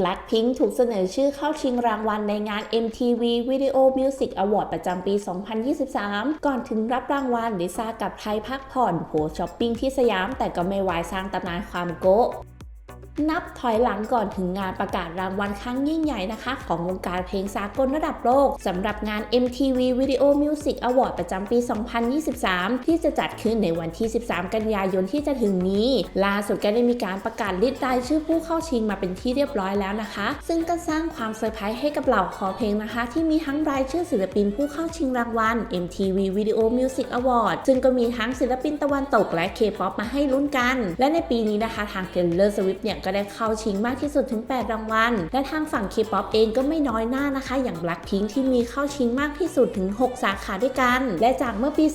Blackpink ถูกเสนอชื่อเข้าชิงรางวัลในงาน MTV Video Music Award ประจำปี 2023 ก่อนถึงรับรางวัลลิซ่ากับไทยพักผ่อนโผช้อปปิ้งที่สยามแต่ก็ไม่วายสร้างตำนานความโกะ นับถอยหลังก่อนถึงงานประกาศรางวัลครั้งยิ่งใหญ่นะคะ ของวงการเพลงสากลระดับโลกสำหรับงาน MTV Video Music Award ประจำปี 2023 ที่จะจัดขึ้นในวันที่ 13 กันยายนที่จะถึงนี้ ล่าสุดก็ได้มีการประกาศลิสต์รายชื่อผู้เข้าชิงมาเป็นที่เรียบร้อยแล้วนะคะ ซึ่งก็สร้างความเซอร์ไพรส์ให้กับเหล่าคอเพลงนะคะ ที่มีทั้งรายชื่อศิลปินผู้เข้าชิงรางวัล MTV Video Music Award ซึ่งก็มีทั้งศิลปินตะวันตกและ K-POP มาให้ลุ้นกัน และในปีนี้นะคะทาง Taylor Swift เนี่ยก็ได้เข้าชิงมากที่สุดถึง 8 รางวัล และทางฝั่ง K-POP เองก็ไม่น้อยหน้านะคะ อย่าง Blackpink ที่มีเข้าชิงมากที่สุดถึง 6 สาขาด้วยกัน และจากเมื่อปี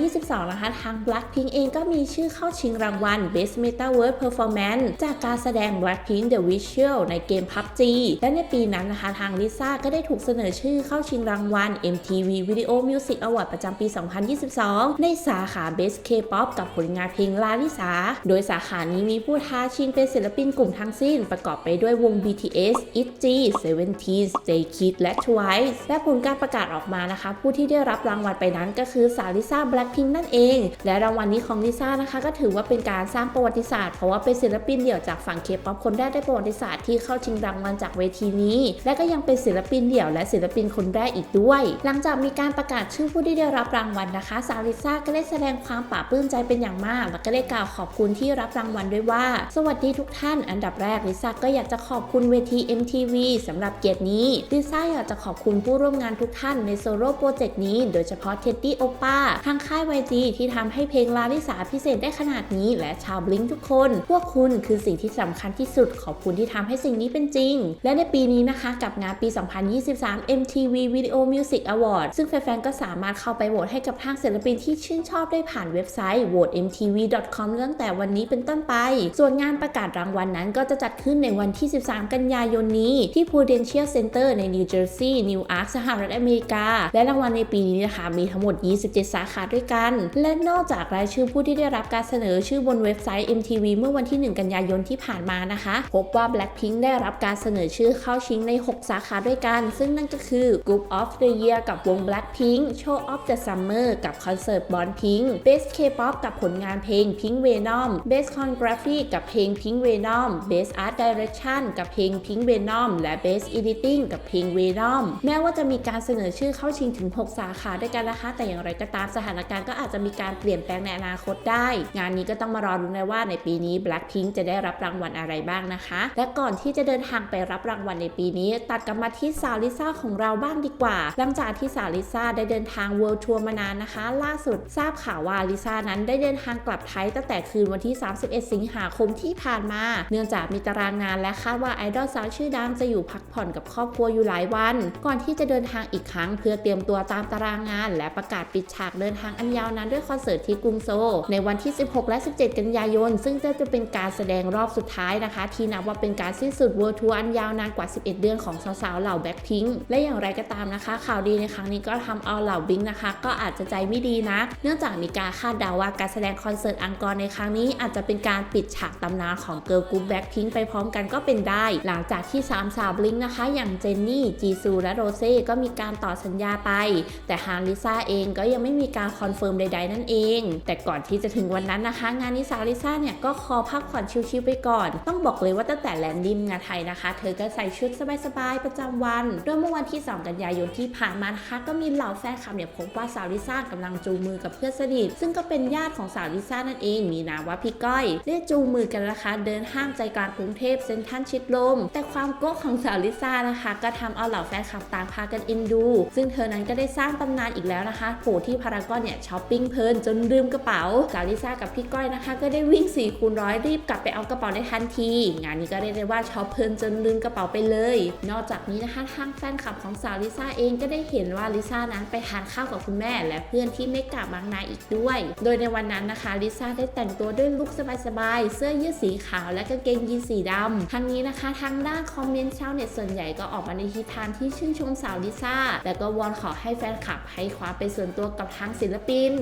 2022 นะคะ ทาง Blackpink เองก็มีชื่อเข้าชิงรางวัล Best Metaverse Performance จากการแสดง Blackpink The Visual ในเกม PUBG และในปีนั้นนะคะทางลิซ่าก็ได้ถูกเสนอชื่อเข้าชิงรางวัล MTV Video Music Award ประจำปี 2022 ในสาขา Best K-POP กับผลงานเพลงลาลิสาโดยสาขานี้มีผู้ท้าชิงเป็นศิลปินกลุ่มทั้งสิ้นประกอบไปด้วยวง BTS, ITZY, Seventeen, Stray Kids และ Twice และผลการประกาศออกมานะคะ ผู้ที่ได้รับรางวัลไปนั้นก็คือสาวลิซ่า Blackpink นั่นเอง และรางวัลนี้ของลิซ่านะคะ ก็ถือว่าเป็นการสร้างประวัติศาสตร์เพราะว่าเป็นศิลปินเดี่ยวจากฝั่ง K-POP คนแรกในประวัติศาสตร์ที่เข้าชิงรางวัลจากเวทีนี้ และก็ยังเป็นศิลปินเดี่ยวและศิลปินคนแรกอีกด้วย หลังจากมีการประกาศชื่อผู้ที่ได้รับรางวัลนะคะสาวลิซ่าก็ได้แสดงความปลาบปลื้มใจเป็นอย่างมาก และก็ได้กล่าวขอบคุณที่รับรางวัลด้วยว่า สวัสดีทุกท่านอันดับแรกลิซ่าก็อยากจะขอบคุณเวที MTV สำหรับเกียรตินี้ลิซ่าอยากจะขอบคุณผู้ร่วมงานทุกท่านในโซโล่โปรเจกต์นี้ โดยเฉพาะเท็ดดี้โอป้าทางค่าย YG ที่ทำให้เพลงลาลิสาพิเศษได้ขนาดนี้ และชาวบลิงทุกคน พวกคุณคือสิ่งที่สำคัญที่สุด ขอบคุณที่ทำให้สิ่งนี้เป็นจริง และในปีนี้นะคะกับงานปี 2023 MTV Video Music Award ซึ่งแฟนๆก็สามารถเข้าไปโหวตให้กับทางศิลปินที่ชื่นชอบได้ผ่านเว็บไซต์ votemtv.com ตั้งแต่วันนี้เป็นต้นไป ส่วนงานประกาศรางวัลนั้นก็จะจัดขึ้นในวันที่ 13 กันยายนนี้ ที่ Prudential Center ในนิวเจอร์ซีย์นิวอาร์คสหรัฐอเมริกา และรางวัลในปีนี้นะคะ มีทั้งหมด 27 สาขาด้วยกัน และนอกจากรายชื่อผู้ที่ได้รับการเสนอชื่อบนเว็บไซต์ MTV เมื่อวันที่ 1 กันยายนที่ผ่านมานะคะ พบว่า Blackpink ได้รับการเสนอชื่อเข้าชิงใน 6 สาขาด้วยกัน ซึ่งนั่นก็คือ Group of the Year กับวง Blackpink Show of the Summer กับคอนเสิร์ต Born Pink Best K-pop กับผลงานเพลง Pink Venom Best Choreography กับเพลง Pink Venom Best Art Direction กับเพลง Pink Venom และ Best Editing กับเพลง Venom แม้ว่าจะมีการเสนอชื่อเข้าชิงถึง 6 สาขาด้วยกันนะคะ แต่อย่างไรก็ตามสถานการณ์ก็อาจจะมีการเปลี่ยนแปลงในอนาคตได้ งานนี้ก็ต้องมารอรุ้นเลยว่าในปีนี้ Blackpink จะได้รับรางวัลอะไรบ้างนะคะ และก่อนที่จะเดินทางไปรับรางวัลในปีนี้ ตัดกลับมาที่สาวลิซ่าของเราบ้างดีกว่า หลังจากที่สาวลิซ่าได้เดินทาง World Tour มานานนะคะ ล่าสุดทราบข่าวว่าลิซ่านั้นได้เดินทางกลับไทยตั้งแต่คืนวันที่ 31 สิงหาคมที่ผ่านมาเนื่องจากมีตารางงานและคาดว่าไอดอลสาวชื่อดังจะอยู่พักผ่อนกับครอบครัวอยู่หลายวัน ก่อนที่จะเดินทางอีกครั้ง เพื่อเตรียมตัวตามตารางงาน และประกาศปิดฉากเดินทางอันยาวนานด้วยคอนเสิร์ตที่กรุงโซลในวันที่ 16 และ 17 กันยายน ซึ่งจะจะเป็นการแสดงรอบสุดท้ายนะคะ ที่นับว่าเป็นการสิ้นสุดเวิร์ทัวร์อันยาวนานกว่า 11 เดือนของสาวๆเหล่าแบ็คพิงและอย่างไรก็ตามนะคะ ข่าวดีในครั้งนี้ก็ทำเอาเหล่าบิงนะคะ ก็อาจจะใจไม่ดีนะ เนื่องจากมีการคาดเดาว่าการแสดงคอนเสิร์ตอังกอร์ในครั้งนี้อาจจะเป็นการปิดฉากตำนานของเกิร์ลกรุ๊แบ็คพิงไปพร้อมกันก็เป็นได้ หลังจากที่สามสาวบลิงนะคะ อย่างเจนนี่ จีซู และโรเซ่ก็มีการต่อสัญญาไป แต่ฮางลิซ่าเองก็ยังไม่มีการคอนเฟิร์มใด ๆ นั่นเอง แต่ก่อนที่จะถึงวันนั้นนะคะ งานนี้สาวลิซ่าเนี่ยก็ขอพักผ่อนชิลๆไปก่อน ต้องบอกเลยว่าตั้งแต่แลนดิ้งงานไทยนะคะ เธอก็ใส่ชุดสบายๆประจำวันโดยเมื่อวันที่ 2 กันยายนที่ผ่านมานะคะก็มีเหล่าแฟนคลับเนี่ยพบว่าสาวลิซ่ากำลังจูงมือกับเพื่อนสนิทซึ่งก็เป็นญาติของสาวลิซ่านั่นเอง มีนามว่าพี่ก้อยได้จูงมือกันนะคะเดินห้างใจกลางกรุงเทพเซ็นทรัลชิดลม แต่ความโก้ของสาวลิซ่านะคะ ก็ทำเอาเหล่าแฟนคลับต่างพากันเอ็นดู ซึ่งเธอนั้นก็ได้สร้างตำนานอีกแล้วนะคะโผที่พารากอนเนี่ยช้อปปิ้งเพลินจนลืมกระเป๋าสาวลิซ่ากับพี่ก้อยนะคะ ก็ได้วิ่ง4ี่คูณร้อยรีบกลับไปเอากระเป๋าในทันที งานนี้ก็เรียกได้ว่าช็อปเพลินจนลืมกระเป๋าไปเลย นอกจากนี้นะคะทางแฟนคลับของสาวลิซ่าเองก็ได้เห็นว่าลิซ่านั้นไปทานข้าวกับคุณแม่ และเพื่อนที่ไม่กลับบางนาอีกด้วย โดยในวันนั้นนะคะลิซ่าได้แต่งตัวด้วยลุคสบายๆเสื้อยืดสีขาวและกางเกงยีนสีดำทั้งนี้นะคะทางด้านคอมเมนต์ชาวเน็ตส่วนใหญ่ก็ออกมาในทิศทางที่ชื่นชมสาวลิซ่าและก็วอนขอให้แฟนคลับให้ความเป็นส่วนตัวกับทางศิลปิน